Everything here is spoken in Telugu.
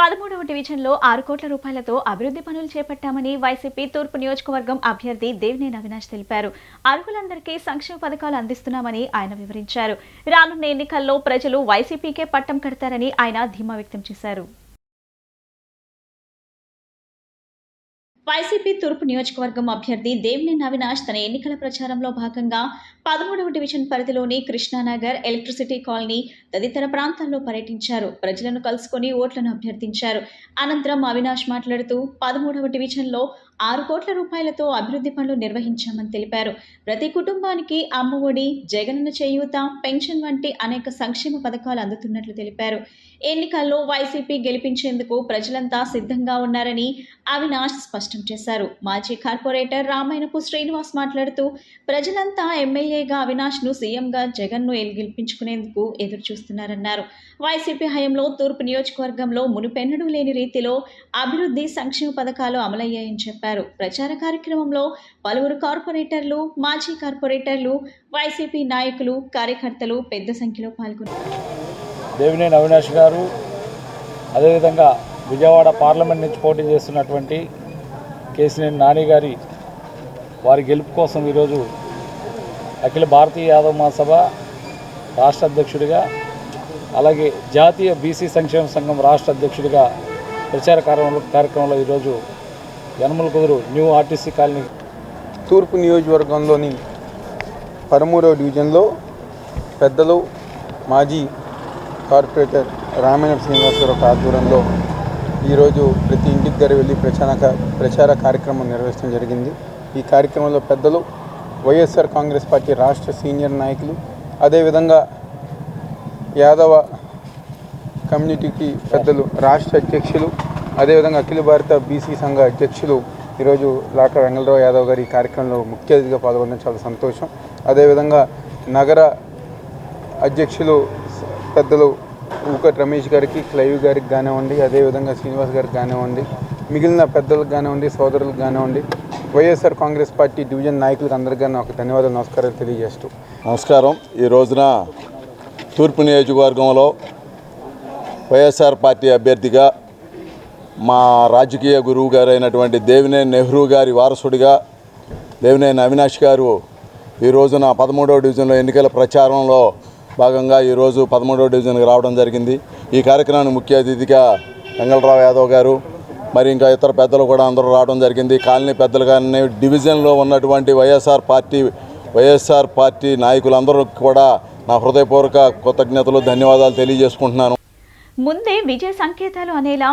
పదమూడవ డివిజన్లో ఆరు కోట్ల రూపాయలతో అభివృద్ధి పనులు చేపట్టామని వైసీపీ తూర్పు నియోజకవర్గం అభ్యర్థి దేవినేని అవినాష్ తెలిపారు. అర్హులందరికీ సంక్షేమ పథకాలు అందిస్తున్నామని ఆయన వివరించారు. రానున్న ఎన్నికల్లో ప్రజలు వైసీపీకే పట్టం కడతారని ఆయన ధీమా వ్యక్తం చేశారు. వైసీపీ తూర్పు నియోజకవర్గం అభ్యర్థి దేవినేని అవినాష్ తన ఎన్నికల ప్రచారంలో భాగంగా పదమూడవ డివిజన్ పరిధిలోని కృష్ణానగర్ ఎలక్ట్రిసిటీ కాలనీ తదితర ప్రాంతాల్లో పర్యటించారు. ప్రజలను కలుసుకొని ఓట్లను అభ్యర్థించారు. అనంతరం అవినాష్ మాట్లాడుతూ పదమూడవ డివిజన్లో ఆరు కోట్ల రూపాయలతో అభివృద్ధి పనులు నిర్వహించామని తెలిపారు. ప్రతి కుటుంబానికి అమ్మఒడి జగనన్న చేయూత పెన్షన్ వంటి అనేక సంక్షేమ పథకాలు అందుతున్నట్లు తెలిపారు. ఎన్నికల్లో వైసీపీ గెలిపించేందుకు ప్రజలంతా సిద్ధంగా ఉన్నారని అవినాష్ స్పష్టం చేశారు. మాజీ కార్పొరేటర్ రామాయణపు శ్రీనివాస్ మాట్లాడుతూ ప్రజలంతా ఎమ్మెల్యేగా అవినాష్ను సీఎంగా జగన్ను గెలిపించుకునేందుకు ఎదురు చూస్తున్నారన్నారు వైసీపీ హయాంలో తూర్పు నియోజకవర్గంలో మునుపెన్నడూ లేని రీతిలో అభివృద్ధి సంక్షేమ పథకాలు అమలయ్యాయని చెప్పారు. ప్రచార కార్యక్రమంలో పలువురు కార్పొరేటర్లు మాజీ కార్పొరేటర్లు వైసీపీ నాయకులు కార్యకర్తలు పెద్ద సంఖ్యలో పాల్గొన్నారు. దేవినేని అవినాష్ గారు అదేవిధంగా విజయవాడ పార్లమెంట్ నుంచి పోటీ చేస్తున్నటువంటి కేసినేని నాని గారి వారి గెలుపు కోసం ఈరోజు అఖిల భారతీయ యాదవ్ మహాసభ రాష్ట్ర అధ్యక్షుడిగా అలాగే జాతీయ బీసీ సంక్షేమ సంఘం రాష్ట్ర అధ్యక్షుడిగా ప్రచార కార్యక్రమంలో కార్యక్రమంలో ఈరోజు యనమల కుదురు న్యూ ఆర్టీసీ కాలనీ. తూర్పు నియోజకవర్గంలోని పరమూరవ డివిజన్లో పెద్దలు మాజీ కార్పొరేటర్ రామాయణ శ్రీనివాసరావు ఆధ్వర్యంలో ఈరోజు ప్రతి ఇంటికి దగ్గర వెళ్ళి ప్రచార ప్రచార కార్యక్రమం నిర్వహించడం జరిగింది. ఈ కార్యక్రమంలో పెద్దలు వైఎస్ఆర్ కాంగ్రెస్ పార్టీ రాష్ట్ర సీనియర్ నాయకులు అదేవిధంగా యాదవ కమ్యూనిటీకి పెద్దలు రాష్ట్ర అధ్యక్షులు అదేవిధంగా అఖిల భారత బీసీ సంఘ అధ్యక్షులు ఈరోజు లాక వెంగళరావు యాదవ్ గారి ఈ కార్యక్రమంలో ముఖ్య అతిథిగా పాల్గొనడం చాలా సంతోషం. అదేవిధంగా నగర అధ్యక్షులు పెద్దలు ఊకట్ రమేష్ గారికి క్లైవ్ గారికి కానివ్వండి అదేవిధంగా శ్రీనివాస్ గారికి కానివ్వండి మిగిలిన పెద్దలకు కానివ్వండి సోదరులకు కానివ్వండి వైఎస్ఆర్ కాంగ్రెస్ పార్టీ డివిజన్ నాయకులకు అందరికీ నాకు ధన్యవాదాలు నమస్కారాలు తెలియజేస్తూ. నమస్కారం. ఈ రోజున తూర్పు నియోజకవర్గంలో వైఎస్ఆర్ పార్టీ అభ్యర్థిగా మా రాజకీయ గురువు గారైనటువంటి దేవినే దేవినేని నెహ్రూ గారి వారసుడిగా దేవినేని అవినాష్ గారు ఈ రోజున పదమూడవ డివిజన్లో ఎన్నికల ప్రచారంలో భాగంగా ఈరోజు పదమూడవ డివిజన్కి రావడం జరిగింది. ఈ కార్యక్రమానికి ముఖ్య అతిథిగా వెంగళరావు యాదవ్ గారు మరి ఇంకా ఇతర పెద్దలు కూడా అందరూ రావడం జరిగింది. కాలనీ పెద్దలు కానీ డివిజన్లో ఉన్నటువంటి వైఎస్ఆర్ పార్టీ వైఎస్ఆర్ పార్టీ నాయకులందరూ కూడా నా హృదయపూర్వక కృతజ్ఞతలు ధన్యవాదాలు తెలియజేసుకుంటున్నాను. ముందే విజయ సంకేతాలు అనేలా